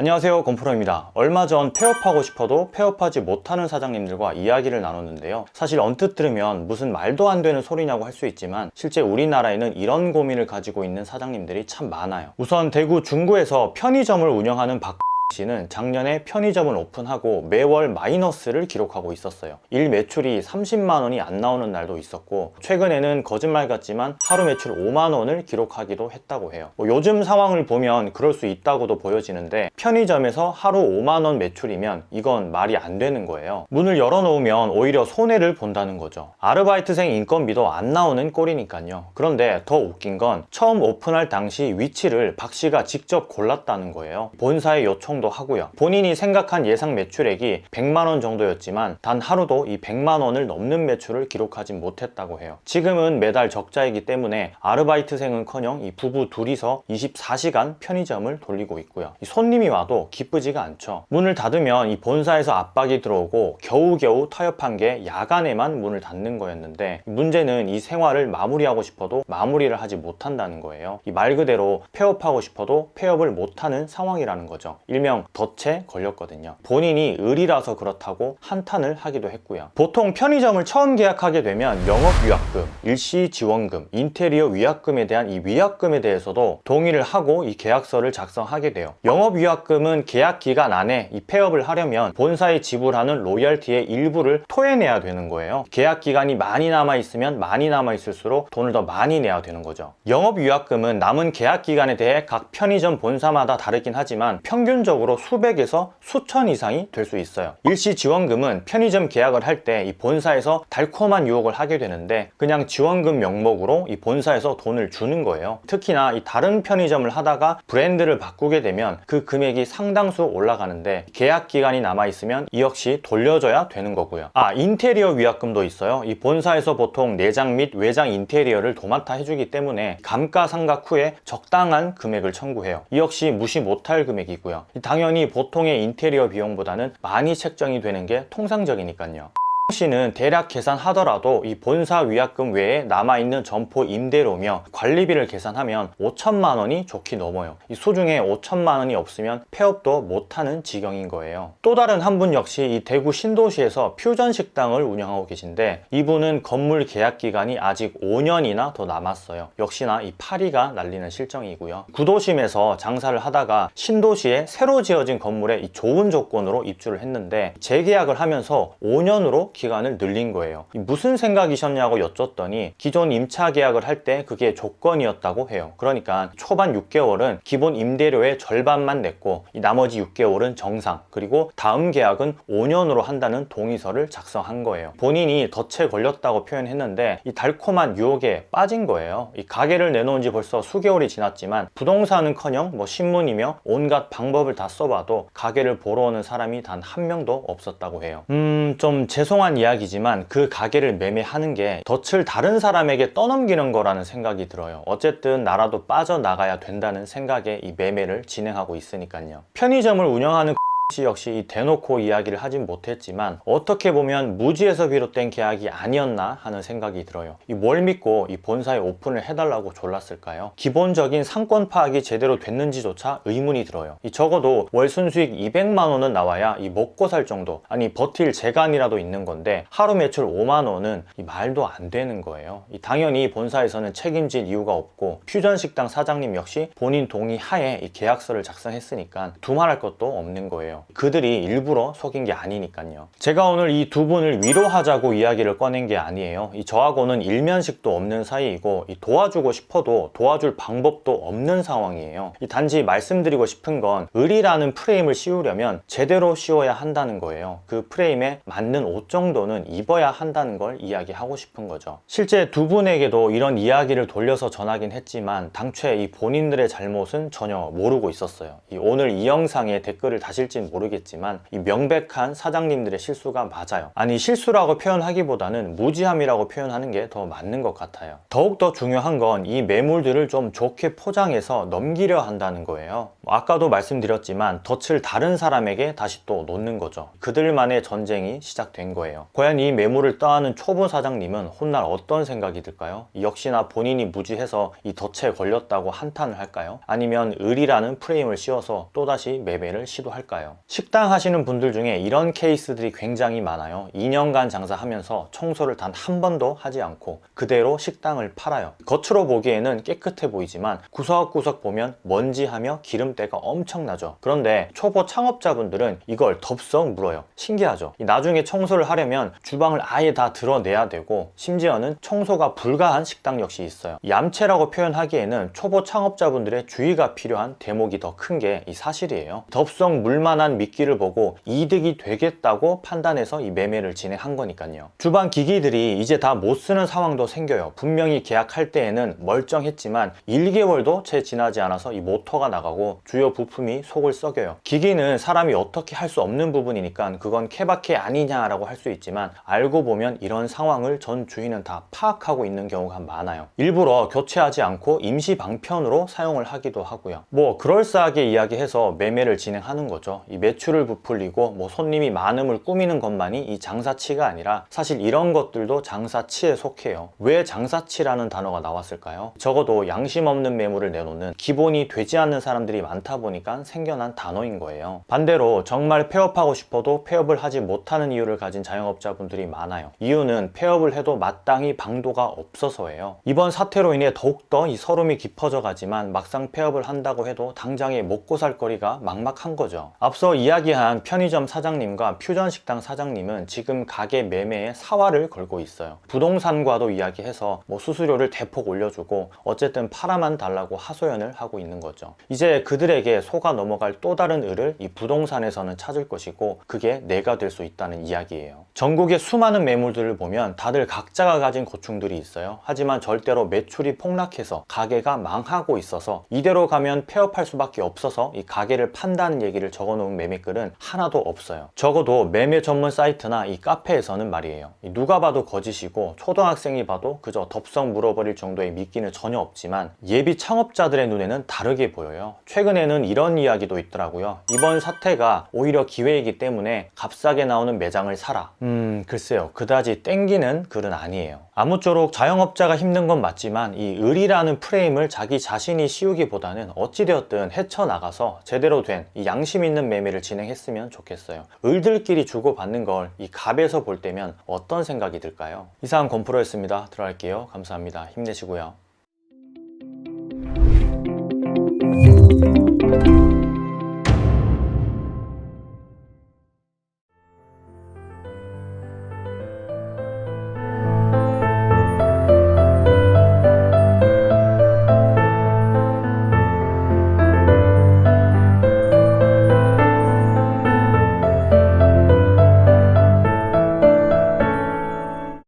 안녕하세요 건프로입니다. 얼마 전 폐업하고 싶어도 폐업하지 못하는 사장님들과 이야기를 나눴는데요. 사실 언뜻 들으면 무슨 말도 안 되는 소리냐고 할 수 있지만 실제 우리나라에는 이런 고민을 가지고 있는 사장님들이 참 많아요. 우선 대구 중구에서 편의점을 운영하는 박 씨는 작년에 편의점을 오픈하고 매월 마이너스를 기록하고 있었어요. 일 매출이 30만 원이 안 나오는 날도 있었고 최근에는 거짓말 같지만 하루 매출 5만 원을 기록하기도 했다고 해요. 뭐 요즘 상황을 보면 그럴 수 있다고도 보여지는데 편의점에서 하루 5만 원 매출이면 이건 말이 안 되는 거예요. 문을 열어놓으면 오히려 손해를 본다는 거죠. 아르바이트생 인건비도 안 나오는 꼴이니까요. 그런데 더 웃긴 건 처음 오픈할 당시 위치를 박 씨가 직접 골랐다는 거예요. 본사의 요청 도 하고요. 본인이 생각한 예상 매출액이 100만 원 정도였지만 단 하루도 이 100만 원을 넘는 매출을 기록하지 못했다고 해요. 지금은 매달 적자이기 때문에 아르바이트생은커녕 이 부부 둘이서 24시간 편의점을 돌리고 있고요. 이 손님이 와도 기쁘지가 않죠. 문을 닫으면 이 본사에서 압박이 들어오고 겨우겨우 타협한 게 야간에만 문을 닫는 거였는데 문제는 이 생활을 마무리하고 싶어도 마무리를 하지 못한다는 거예요. 이 말 그대로 폐업하고 싶어도 폐업을 못하는 상황이라는 거죠. 일명 덫에 걸렸거든요. 본인이 을이라서 그렇다고 한탄을 하기도 했고요. 보통 편의점을 처음 계약하게 되면 영업위약금, 일시지원금, 인테리어 위약금에 대한 이 위약금에 대해서도 동의를 하고 이 계약서를 작성하게 돼요. 영업위약금은 계약 기간 안에 이 폐업을 하려면 본사에 지불하는 로열티의 일부를 토해내야 되는 거예요. 계약 기간이 많이 남아 있으면 많이 남아 있을수록 돈을 더 많이 내야 되는 거죠. 영업위약금은 남은 계약 기간에 대해 각 편의점 본사마다 다르긴 하지만 평균적으로 수백에서 수천 이상이 될 수 있어요. 일시 지원금은 편의점 계약을 할 때 이 본사에서 달콤한 유혹을 하게 되는데 그냥 지원금 명목으로 이 본사에서 돈을 주는 거예요. 특히나 이 다른 편의점을 하다가 브랜드를 바꾸게 되면 그 금액이 상당수 올라가는데 계약 기간이 남아 있으면 이 역시 돌려줘야 되는 거고요. 아 인테리어 위약금도 있어요. 이 본사에서 보통 내장 및 외장 인테리어를 도맡아 해주기 때문에 감가상각 후에 적당한 금액을 청구해요. 이 역시 무시 못할 금액이고요. 당연히 보통의 인테리어 비용보다는 많이 책정이 되는 게 통상적이니까요. 씨는 대략 계산하더라도 이 본사 위약금 외에 남아있는 점포 임대료며 관리비를 계산하면 5천만 원이 좋게 넘어요. 이 소중에 5천만 원이 없으면 폐업도 못하는 지경인 거예요. 또 다른 한 분 역시 이 대구 신도시에서 퓨전 식당을 운영하고 계신데 이분은 건물 계약 기간이 아직 5년이나 더 남았어요. 역시나 이 파리가 날리는 실정이고요. 구도심에서 장사를 하다가 신도시에 새로 지어진 건물에 이 좋은 조건으로 입주를 했는데 재계약을 하면서 5년으로 기간을 늘린 거예요. 무슨 생각이셨냐고 여쭸더니 기존 임차 계약을 할 때 그게 조건이었다고 해요. 그러니까 초반 6개월은 기본 임대료의 절반만 냈고 나머지 6개월은 정상 그리고 다음 계약은 5년으로 한다는 동의서를 작성한 거예요. 본인이 덫에 걸렸다고 표현했는데 이 달콤한 유혹에 빠진 거예요. 이 가게를 내놓은 지 벌써 수개월이 지났지만 부동산은커녕 뭐 신문이며 온갖 방법을 다 써봐도 가게를 보러 오는 사람이 단 한 명도 없었다고 해요. 음, 좀 죄송한 이야기지만 그 가게를 매매하는 게 덫을 다른 사람에게 떠넘기는 거라는 생각이 들어요. 어쨌든 나라도 빠져나가야 된다는 생각에 이 매매를 진행하고 있으니까요. 편의점을 운영하는 씨 역시 이 대놓고 이야기를 하진 못했지만 어떻게 보면 무지에서 비롯된 계약이 아니었나 하는 생각이 들어요. 이 뭘 믿고 이 본사에 오픈을 해달라고 졸랐을까요? 기본적인 상권 파악이 제대로 됐는지조차 의문이 들어요. 이 적어도 월 순수익 200만 원은 나와야 이 먹고 살 정도 아니 버틸 재간이라도 있는 건데 하루 매출 5만 원은 이 말도 안 되는 거예요. 이 당연히 본사에서는 책임질 이유가 없고 퓨전 식당 사장님 역시 본인 동의 하에 이 계약서를 작성했으니까 두말할 것도 없는 거예요. 그들이 일부러 속인 게 아니니까요. 제가 오늘 이 두 분을 위로하자고 이야기를 꺼낸 게 아니에요. 이 저하고는 일면식도 없는 사이이고 이 도와주고 싶어도 도와줄 방법도 없는 상황이에요. 이 단지 말씀드리고 싶은 건 을이라는 프레임을 씌우려면 제대로 씌워야 한다는 거예요. 그 프레임에 맞는 옷 정도는 입어야 한다는 걸 이야기하고 싶은 거죠. 실제 두 분에게도 이런 이야기를 돌려서 전하긴 했지만 당초에 이 본인들의 잘못은 전혀 모르고 있었어요. 이 오늘 이 영상에 댓글을 다실진 모르겠지만 이 명백한 사장님들의 실수가 맞아요. 아니 실수라고 표현하기보다는 무지함이라고 표현하는 게 더 맞는 것 같아요. 더욱더 중요한 건 이 매물들을 좀 좋게 포장해서 넘기려 한다는 거예요. 뭐 아까도 말씀드렸지만 덫을 다른 사람에게 다시 또 놓는 거죠. 그들만의 전쟁이 시작된 거예요. 과연 이 매물을 떠하는 초보 사장님은 훗날 어떤 생각이 들까요? 역시나 본인이 무지해서 이 덫에 걸렸다고 한탄을 할까요? 아니면 을이라는 프레임을 씌워서 또다시 매매를 시도할까요? 식당 하시는 분들 중에 이런 케이스들이 굉장히 많아요. 2년간 장사하면서 청소를 단 한 번도 하지 않고 그대로 식당을 팔아요. 겉으로 보기에는 깨끗해 보이지만 구석구석 보면 먼지하며 기름때가 엄청나죠. 그런데 초보 창업자분들은 이걸 덥석 물어요. 신기하죠. 이 나중에 청소를 하려면 주방을 아예 다 드러내야 되고 심지어는 청소가 불가한 식당 역시 있어요. 얌체라고 표현하기에는 초보 창업자분들의 주의가 필요한 대목이 더 큰 게 이 사실이에요. 덥석 물만 한 미끼를 보고 이득이 되겠다고 판단해서 이 매매를 진행한 거니까요. 주방 기기들이 이제 다 못 쓰는 상황도 생겨요. 분명히 계약할 때에는 멀쩡했지만 1개월도 채 지나지 않아서 이 모터가 나가고 주요 부품이 속을 썩여요. 기기는 사람이 어떻게 할 수 없는 부분이니까 그건 케바케 아니냐라고 할 수 있지만 알고 보면 이런 상황을 전 주인은 다 파악하고 있는 경우가 많아요. 일부러 교체하지 않고 임시 방편으로 사용을 하기도 하고요. 뭐 그럴싸하게 이야기해서 매매를 진행하는 거죠. 이 매출을 부풀리고 뭐 손님이 많음을 꾸미는 것만이 이 장사치가 아니라 사실 이런 것들도 장사치에 속해요. 왜 장사치라는 단어가 나왔을까요? 적어도 양심 없는 매물을 내놓는 기본이 되지 않는 사람들이 많다 보니까 생겨난 단어인 거예요. 반대로 정말 폐업하고 싶어도 폐업을 하지 못하는 이유를 가진 자영업자분들이 많아요. 이유는 폐업을 해도 마땅히 방도가 없어서예요. 이번 사태로 인해 더욱더 이 서름이 깊어져 가지만 막상 폐업을 한다고 해도 당장에 먹고 살 거리가 막막한 거죠. 앞서 이야기한 편의점 사장님과 퓨전식당 사장님은 지금 가게 매매에 사활을 걸고 있어요. 부동산과도 이야기해서 뭐 수수료를 대폭 올려주고 어쨌든 팔아만 달라고 하소연을 하고 있는 거죠. 이제 그들에게 속아 넘어갈 또 다른 을을 이 부동산에서는 찾을 것이고 그게 내가 될 수 있다는 이야기예요. 전국의 수많은 매물들을 보면 다들 각자가 가진 고충들이 있어요. 하지만 절대로 매출이 폭락해서 가게가 망하고 있어서 이대로 가면 폐업할 수밖에 없어서 이 가게를 판다는 얘기를 적어놓은 매매글은 하나도 없어요. 적어도 매매 전문 사이트나 이 카페에서는 말이에요. 이 누가 봐도 거짓이고 초등학생이 봐도 그저 덥석 물어버릴 정도의 미끼는 전혀 없지만 예비 창업자들의 눈에는 다르게 보여요. 최근에는 이런 이야기도 있더라고요. 이번 사태가 오히려 기회이기 때문에 값싸게 나오는 매장을 사라. 음, 글쎄요. 그다지 땡기는 글은 아니에요. 아무쪼록 자영업자가 힘든 건 맞지만 이 을이라는 프레임을 자기 자신이 씌우기보다는 어찌되었든 헤쳐나가서 제대로 된 이 양심 있는 매매를 진행했으면 좋겠어요. 을들끼리 주고받는 걸 이 갑에서 볼 때면 어떤 생각이 들까요? 이상 건프로였습니다. 들어갈게요. 감사합니다. 힘내시고요.